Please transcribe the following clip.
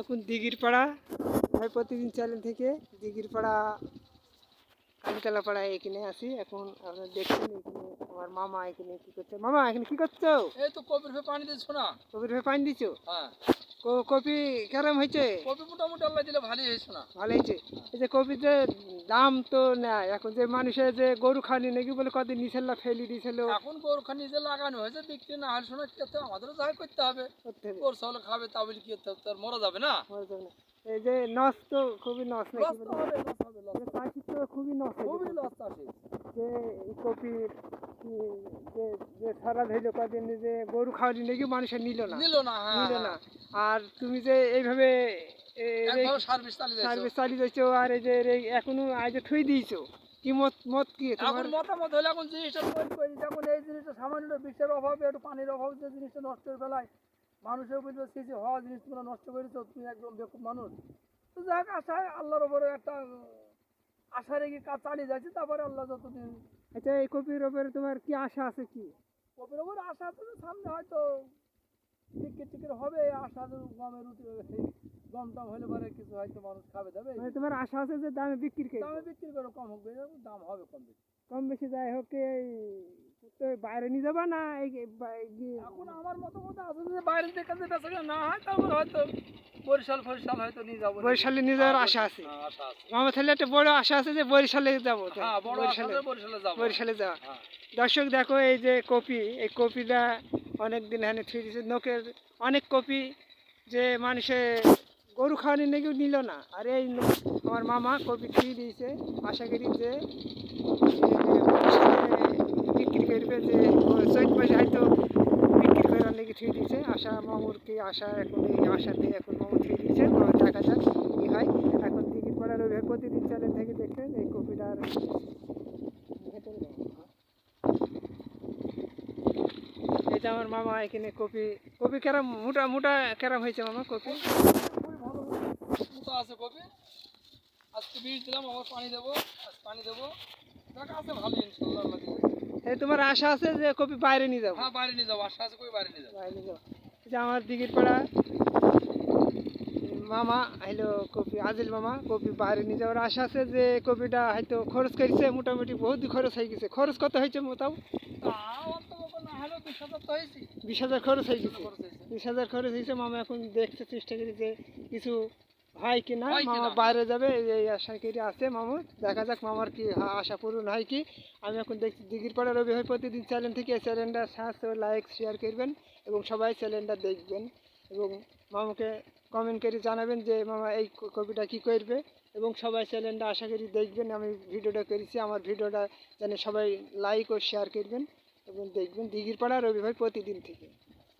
এখন দিঘির পাড়া ভাই প্রতিদিন চ্যানেল থেকে দিঘির পাড়া কালীতলা পাড়া এখানে আসি এখন আপনার দেখছেন এখানে আমার মামা এখানে কি করছে। মামা এখানে কি করছ? এই তো কবির ভাই পানি দিচ্ছ না? কবির ভাই পানি দিছো হ্যাঁ। কপি কেরম হয়েছে কপি মোটামুটি আল্লাহ দিলে ভালোই হয়েছে না। ভালো হয়েছে এই যে কপির যে দাম তো নেয় এখন যে মানুষের যে গরু খানি নাকি বলে কদিন নিছিল ফেলি দিছিল এখন গরু খানি যে লাগানো হয়েছে বিক্রি না হলে শোনা করতে আমাদেরও যাই করতে হবে। গরু ছাগল খাবে তা বলে কি করতে হবে? তার মরা যাবে না। মরে যাবে না। এই যে নস তো খুবই নস নাকি তো খুবই নস খুবই। লস চাষি যে কপি যে যে সারা ধইল কদিন যে গরু খাওয়ালি নাকি মানুষের নিল না। নিল না হ্যাঁ নিল না। আর তুমি যে এইভাবে সার্ভিস চালিয়ে যাচ্ছে আর এই যে এখনও আজ থুই দিয়েছ কি মত মত কি? এখন মতামত হলে এখন জিনিসটা তৈরি করি। যেমন এই জিনিসটা সামান্য বিষের অভাবে একটু পানির অভাবে যে জিনিসটা নষ্ট করে ফেলায় মানুষের হওয়া জিনিস তোমরা নষ্ট করেছ তুমি একদম বেকুব মানুষ। তো যাক আশায় আল্লাহর ওপরে একটা আশা রেখে কাজ চালিয়ে যাচ্ছে তারপরে আল্লাহ যতদিন আচ্ছা এই কপির ওপরে তোমার কি আশা আছে কি? কপির ওপরে আশা আছে সামনে হয়তো। টিকিট টিকিট হবে আশা গমের রুটি হলে পরে কিছু হয়তো মানুষ খাবে দেবে মানে তোমার আশা আছে যে দামে বিক্রি করে দামে বিক্রি করে কম হোক দাম হবে কম বেশি। কম বেশি যাই হোক এই বাইরে নিয়ে যাবা না? এই এখন আমার মতামত আছে যে বাইরের দিকে যে বেচা না হয় তারপর হয়তো বরিশাল ফরিশাল হয়তো নিয়ে যাব। বরিশালে নিয়ে যাওয়ার আশা আছে। হ্যাঁ, আমার তাহলে একটা বড় আশা আছে যে বরিশালে যাব। হ্যাঁ বরিশালে বরিশালে যাওয়া। হ্যাঁ। দর্শক দেখো এই যে কপি এই কপিটা অনেক দিন থুই দিয়েছে নোকের অনেক কপি যে মানুষে গরু খাওয়ানি নাকি নিল না। আর এই আমার মামা কপি থুই দিয়েছে আশা করি যে বিক্রি করবে যে চৈত মাসে হয়তো বিক্রি করার নাকি থুই দিয়েছে। আশা মামুর কি আশা এখন এই আশাতে এখন মামু থুই দিয়েছে। দেখা যাক কি হয়? এখন টিকিট করার ওইভাবে প্রতিদিন চ্যানেল থেকে দেখবেন এই কপিটার যাব। আমার মামা এখানে কপি কপি কেরাম, মোটা মোটা কেরাম হয়েছে মামা কপি? মতো আছে কপি। আজকে বীজ দিলাম আবার পানি দেবো আজ পানি দেবো। দেখ আছে ভালো ইনশাল্লাহ আল্লাহ দিলে। এই তোমার আশা আছে যে কপি বাইরে নিয়ে যাব? হ্যাঁ বাইরে নিয়ে যাব আশা আছে কই বাইরে নিয়ে যাব। বাইরে নিয়ে যাব। যে আমার দিঘির পাড়া মামা হইল কপি আজিল মামা কপি বাইরে নিয়ে যাওয়ার আশা আছে যে কপিটা হয়তো খরচ করেছে মোটামুটি বহুত খরচ হয়ে গেছে। খরচ কত হয়েছে মোটাও বিশ হাজার খরচ হয়ে গেছে। খরচ হয়েছে। বিশ হাজার খরচ হয়েছে মামা এখন দেখতে চেষ্টা করি যে কিছু হয় কি না মামা বাইরে যাবে এই আশা করি আছে মামু দেখা যাক মামার কি আশা পূরণ হয় কি। আমি এখন দেখছি দিঘির পাড়া রবি হয় প্রতিদিন চ্যানেল থেকে এই চ্যানেলটা সাবস্ক্রাইব লাইক শেয়ার করবেন এবং সবাই চ্যানেলটা দেখবেন। এবং মামাকে কমেন্ট করে জানাবেন যে মামা এই ক- কপিটা কি করবে? এবং সবাই চ্যানেলটা আশা করি দেখবেন। আমি ভিডিওটা করেছি আমার ভিডিওটা যেন সবাই লাইক ও শেয়ার করবেন এবং দেখবেন দিঘির পাড়া রবি ভাই প্রতিদিন থেকে।